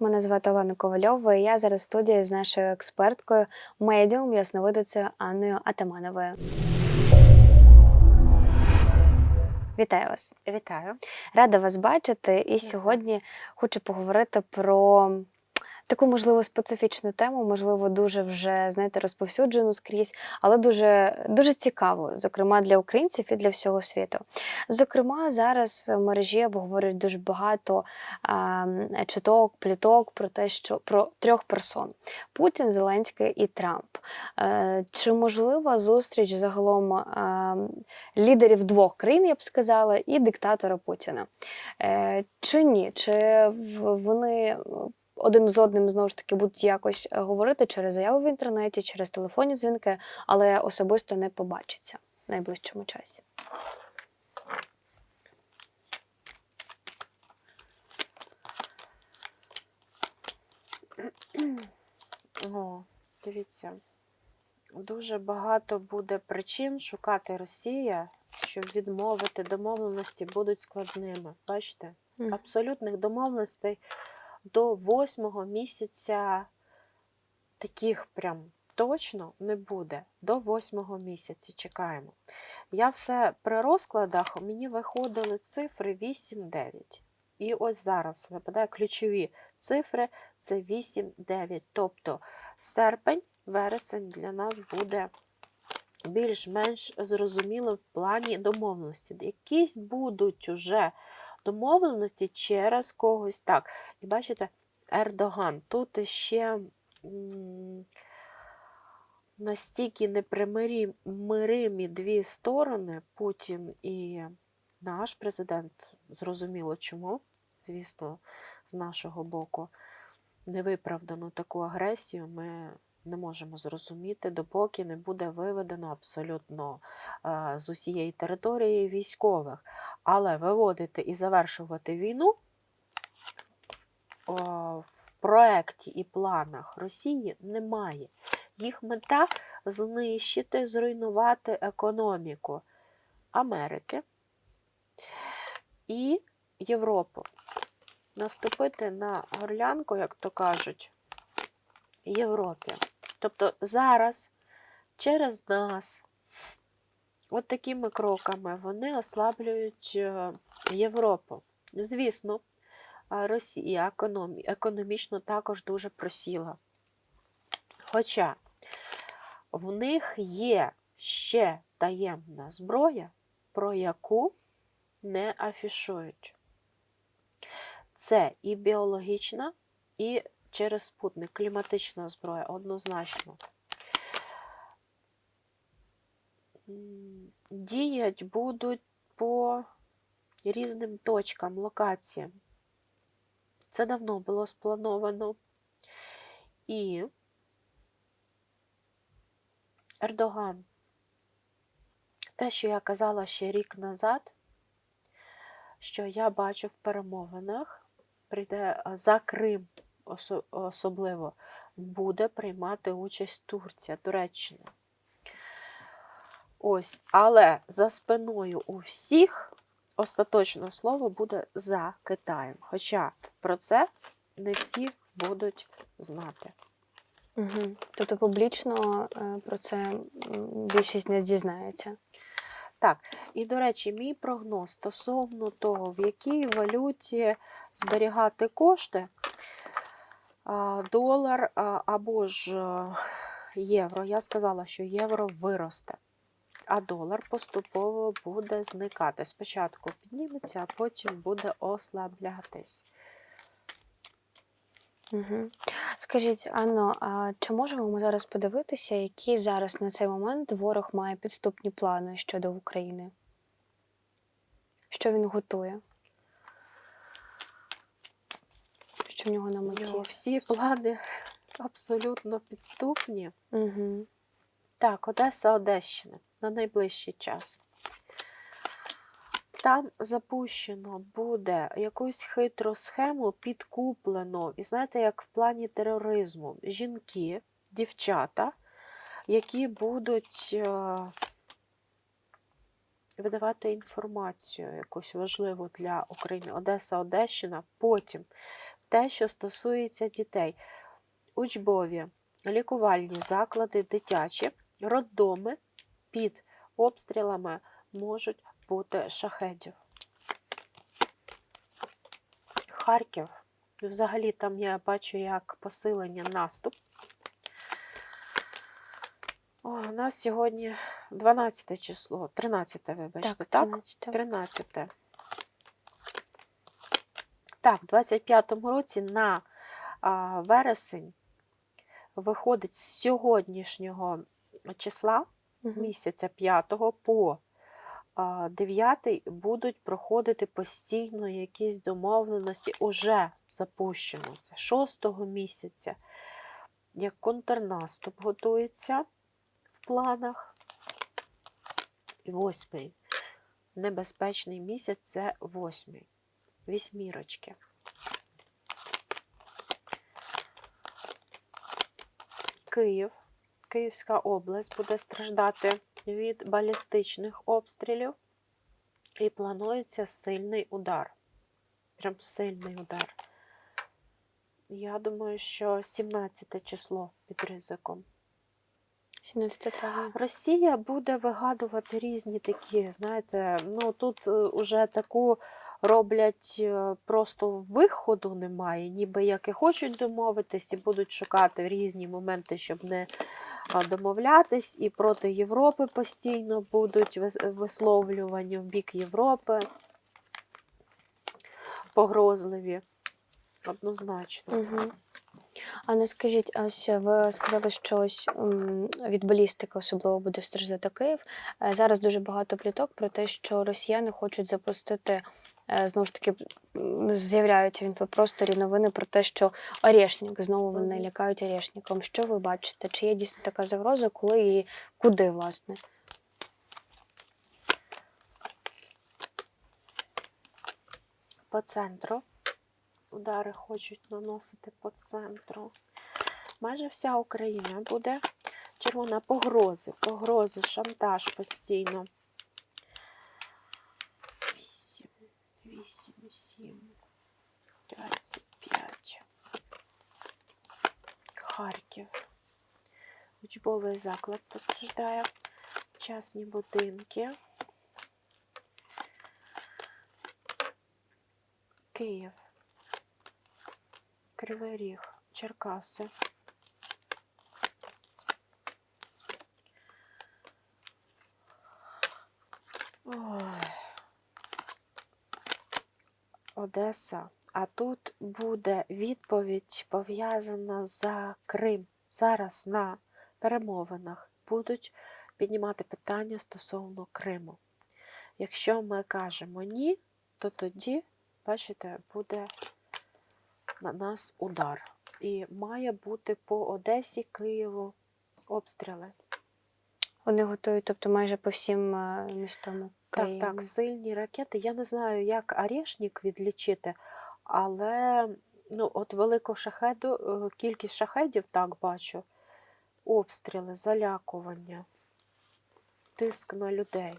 Мене звати Олена Ковальова, і я зараз в студії з нашою експерткою, медіум ясновидицею Анною Атамановою. Вітаю вас! Вітаю. Рада вас бачити. І сьогодні хочу поговорити про таку, можливо, специфічну тему, можливо, дуже вже знаєте, розповсюджену скрізь, але дуже, дуже цікаву, зокрема для українців і для всього світу. Зокрема, зараз в мережі обговорюють дуже багато а, чуток, пліток про те, що про трьох персон: Путін, Зеленський і Трамп. Е, Чи можлива зустріч загалом а, лідерів двох країн, я б сказала, і диктатора Путіна? Е, Чи ні? Чи вони один з одним знову ж таки будуть якось е, говорити через заяви в інтернеті, через телефонні дзвінки, але особисто не побачаться в найближчому часі? О, дивіться, дуже багато буде причин шукати Росія, щоб відмовити домовленості будуть складними. Бачите? Абсолютних домовленостей до восьмого місяця таких прям точно не буде. До восьмого місяця чекаємо. Я все при розкладах мені виходили цифри 8-9. І ось зараз випадає ключові цифри це 8-9. Тобто серпень, вересень для нас буде більш-менш зрозумілим в плані домовленості. Якісь будуть уже домовленості через когось. Так, і бачите, Ердоган. Тут ще настільки непримиримі дві сторони, Путін і наш президент, зрозуміло чому, звісно, з нашого боку, невиправдану таку агресію ми не можемо зрозуміти, допоки не буде виведено абсолютно е, з усієї території військових. Але виводити і завершувати війну в проекті і планах Росії немає. Їх мета знищити, зруйнувати економіку Америки і Європу. Наступити на горлянку, як то кажуть, Європі. Тобто зараз через нас, от такими кроками, вони ослаблюють е, Європу. Звісно, Росія економічно також дуже просіла. Хоча в них є ще таємна зброя, про яку не афішують. Це і біологічна, і через спутник кліматична зброя однозначно. Діять будуть по різним точкам, локаціям. Це давно було сплановано. І Ердоган, те, що я казала ще рік назад, що я бачу в перемовинах, прийде за Крим особливо, буде приймати участь Турція, Туреччина. Ось, але за спиною у всіх остаточне слово буде за Китаєм. Хоча про це не всі будуть знати. Угу. Тобто публічно е, про це більшість не дізнається. Так, і до речі, мій прогноз стосовно того, в якій валюті зберігати кошти, долар або ж євро. Я сказала, що євро виросте, а долар поступово буде зникати. Спочатку підніметься, а потім буде ослаблятись. Угу. Скажіть, Анно, а чи можемо ми зараз подивитися, які зараз на цей момент ворог має підступні плани щодо України? Що він готує? В нього на У меті? нього всі плани абсолютно підступні. Угу. Так, Одеса, Одещина на найближчий час. Там запущено буде якусь хитру схему, підкуплено. І знаєте, як в плані тероризму, жінки, дівчата, які будуть е, видавати інформацію якусь важливу для України. Одеса, Одещина. Потім те, що стосується дітей. Учбові, лікувальні заклади, дитячі, роддоми під обстрілами можуть бути шахедів. Харків. Взагалі там я бачу як посилення наступ. О, у нас сьогодні 12 число, 13, вибачте, так? 13. 13. Так, в 25-му році на а, вересень виходить з сьогоднішнього числа місяця 5 по а, 9 будуть проходити постійно якісь домовленості уже запущено. Це 6 місяця, як контрнаступ готується в планах. І восьмий. Небезпечний місяць це восьмий. Вісьмірочки. Київ, Київська область буде страждати від балістичних обстрілів. І планується сильний удар. Прям сильний удар. Я думаю, що 17 число під ризиком. 17 травня. Росія буде вигадувати різні такі, знаєте, ну тут е, уже таку роблять е, просто виходу немає, ніби як і хочуть домовитись, і будуть шукати різні моменти, щоб не домовлятись, і проти Європи постійно будуть вис- висловлювання в бік Європи погрозливі. Однозначно. Угу. А не скажіть, а ось ви сказали, що ось від балістики особливо буде страждати Київ. Е, Зараз дуже багато пліток про те, що росіяни хочуть запустити е, знову ж таки з'являються в інфопросторі новини про те, що Орешник, знову вони лякають Орешником. Що ви бачите? Чи є дійсно така загроза, коли і куди, власне? по центру. Удари хочуть наносити по центру. Майже вся Україна буде червона погрози, погрози, шантаж постійно. 8, 7, 25. Харків. Учбовий заклад постраждає. Частні будинки. Київ, Кривий Ріг, Черкаси. Одеса. А тут буде відповідь пов'язана за Крим. Зараз на перемовинах будуть піднімати питання стосовно Криму. Якщо ми кажемо ні, то тоді бачите, буде на нас удар. І має бути по Одесі, Києву обстріли. Вони готують, тобто майже по всім е, містам Так, так, сильні ракети. Я не знаю, як Орешник відлічити, але ну, от великого шахеду, е, кількість шахедів, так бачу, обстріли, залякування, тиск на людей.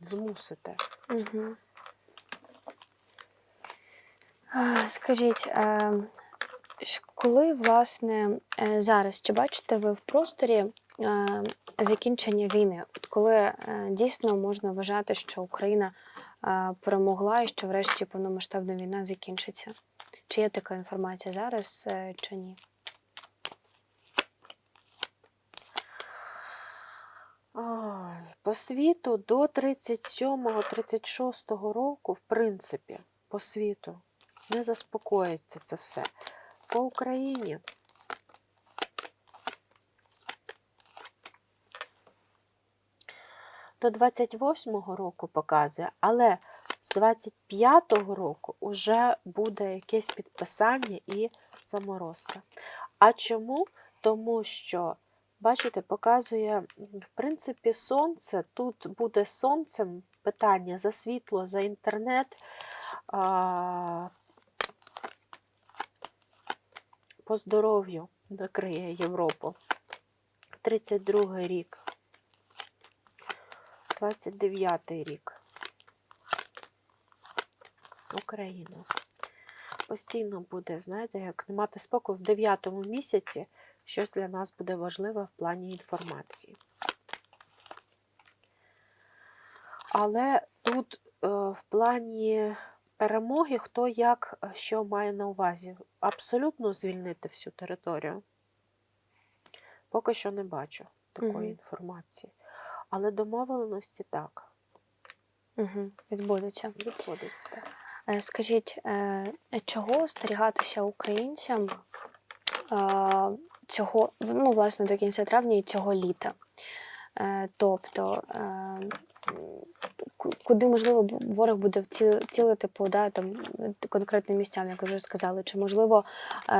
Змусити. Угу. Скажіть, е, коли власне зараз чи бачите ви в просторі закінчення війни? От коли е, дійсно можна вважати, що Україна е, перемогла і що врешті повномасштабна війна закінчиться? Чи є така інформація зараз, е, чи ні? По світу до 37-36 року, в принципі, по світу не заспокоїться це все. По Україні до 28-го року показує, але з 25-го року вже буде якесь підписання і заморозка. А чому? Тому що Бачите, показує, в принципі, сонце. Тут буде сонцем питання за світло, за інтернет. По здоров'ю накриє Європу. 32 рік. 29 рік. Україна. постійно буде, знаєте, як не мати спокою в дев'ятому місяці, щось для нас буде важливе в плані інформації. Але тут е, в плані перемоги, хто як е, що має на увазі, абсолютно звільнити всю територію. Поки що не бачу такої Мгм. інформації. Але домовленості так, Угу. Відбудеться. відводиться. Так. Е, Скажіть, е, чого остерігатися українцям е, цього, ну, власне, до кінця травня і цього літа? Тобто, куди можливо ворог буде цілити по да, там, конкретним місцям, як ви вже сказали, чи можливо,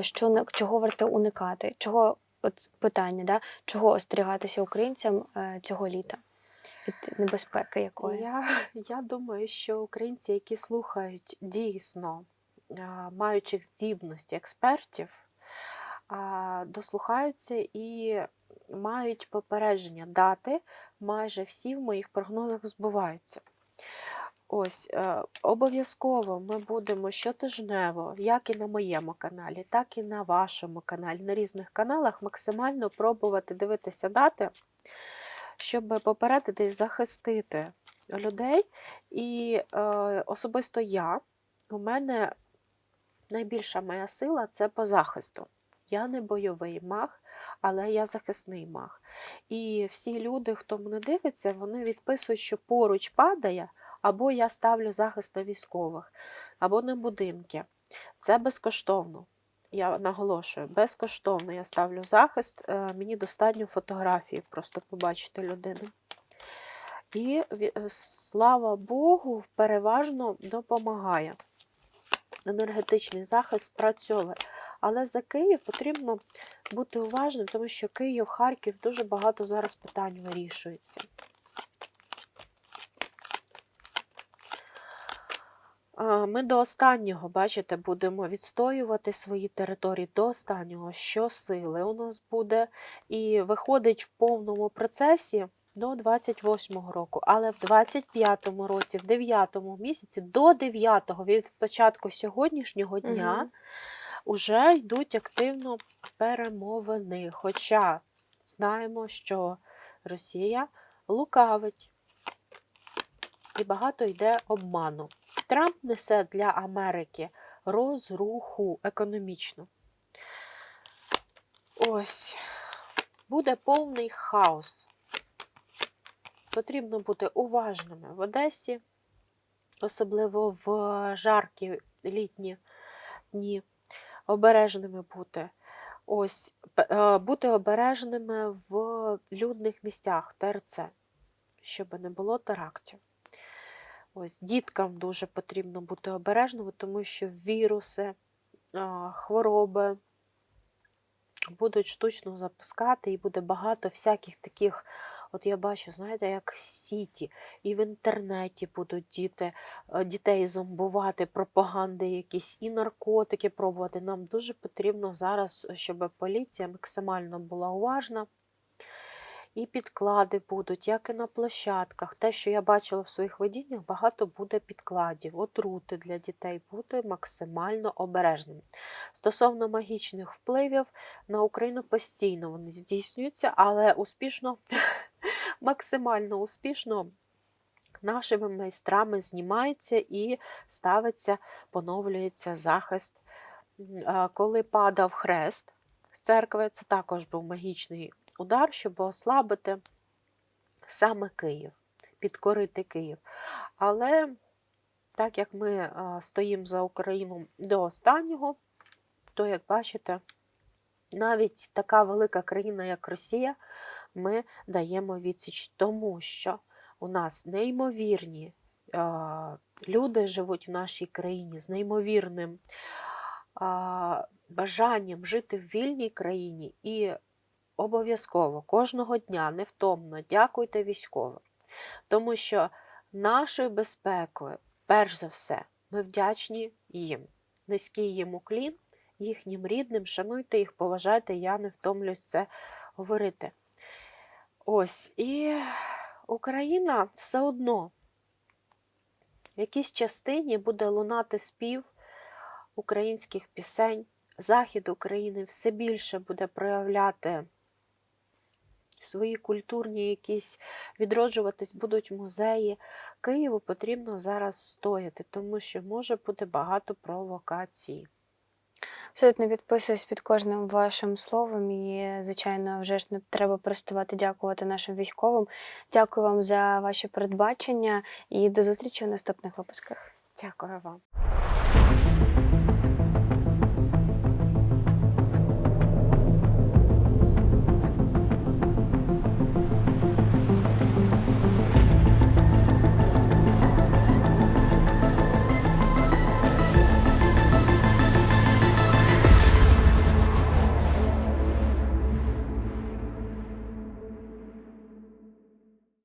що чого варто уникати? Чого от питання, да? чого остерігатися українцям е, цього літа від небезпеки якої? Я, я думаю, що українці, які слухають дійсно а, маючих здібності експертів, дослухаються і мають попередження дати, майже всі в моїх прогнозах збуваються. Ось е, обов'язково ми будемо щотижнево, як і на моєму каналі, так і на вашому каналі, на різних каналах максимально пробувати дивитися дати, щоб попередити і захистити людей. І е, особисто я, у мене найбільша моя сила це по захисту. Я не бойовий маг, але я захисний маг. І всі люди, хто мене дивиться, вони відписують, що поруч падає, або я ставлю захист на військових, або на будинки. Це безкоштовно. Я наголошую, безкоштовно я ставлю захист, е, мені достатньо фотографії, просто побачити людину. І е, слава Богу, переважно допомагає. Енергетичний захист спрацьовує. Але за Київ потрібно бути уважним, тому що Київ, Харків дуже багато зараз питань вирішується. Ми до останнього, бачите, будемо відстоювати свої території до останнього, що сили у нас буде, і виходить в повному процесі до 28-го року. Але в 25-му році, в 9-му місяці, до 9-го, від початку сьогоднішнього дня, Мгм. уже йдуть активно перемовини. Хоча знаємо, що Росія лукавить і багато йде обману. Трамп несе для Америки розруху економічну. Ось буде повний хаос. Потрібно бути уважними в Одесі, особливо в жаркі літні дні, обережними бути. Ось, е, бути обережними в людних місцях ТРЦ, щоб не було терактів. Ось діткам дуже потрібно бути обережними, тому що віруси, хвороби будуть штучно запускати, і буде багато всяких таких, от я бачу, знаєте, як сіті, і в інтернеті будуть діти, дітей зомбувати, пропаганди якісь, і наркотики пробувати. Нам дуже потрібно зараз, щоб поліція максимально була уважна. І підклади будуть, як і на площадках. Те, що я бачила в своїх видіннях, багато буде підкладів, отрути для дітей, бути максимально обережним. Стосовно магічних впливів на Україну постійно вони здійснюються, але успішно, максимально успішно нашими майстрами знімається і ставиться, поновлюється захист. Коли падав хрест з церкви, це також був магічний удар, щоб ослабити саме Київ, підкорити Київ. Але так як ми стоїмо за Україну до останнього, то, як бачите, навіть така велика країна, як Росія, ми даємо відсіч, тому що у нас неймовірні люди живуть в нашій країні з неймовірним бажанням жити в вільній країні і обов'язково кожного дня невтомно дякуйте військовим, тому що нашою безпекою, перш за все, ми вдячні їм. Низький їм уклін, їхнім рідним, шануйте їх, поважайте, я не втомлюсь це говорити. Ось, і Україна все одно в якійсь частині буде лунати спів українських пісень. Захід України все більше буде проявляти свої культурні якісь відроджуватись, будуть музеї. Києву потрібно зараз стояти, тому що може бути багато провокацій. Абсолютно підписуюсь під кожним вашим словом. І, звичайно, вже ж не треба переставати дякувати нашим військовим. Дякую вам за ваші передбачення і до зустрічі у наступних випусках. Дякую вам.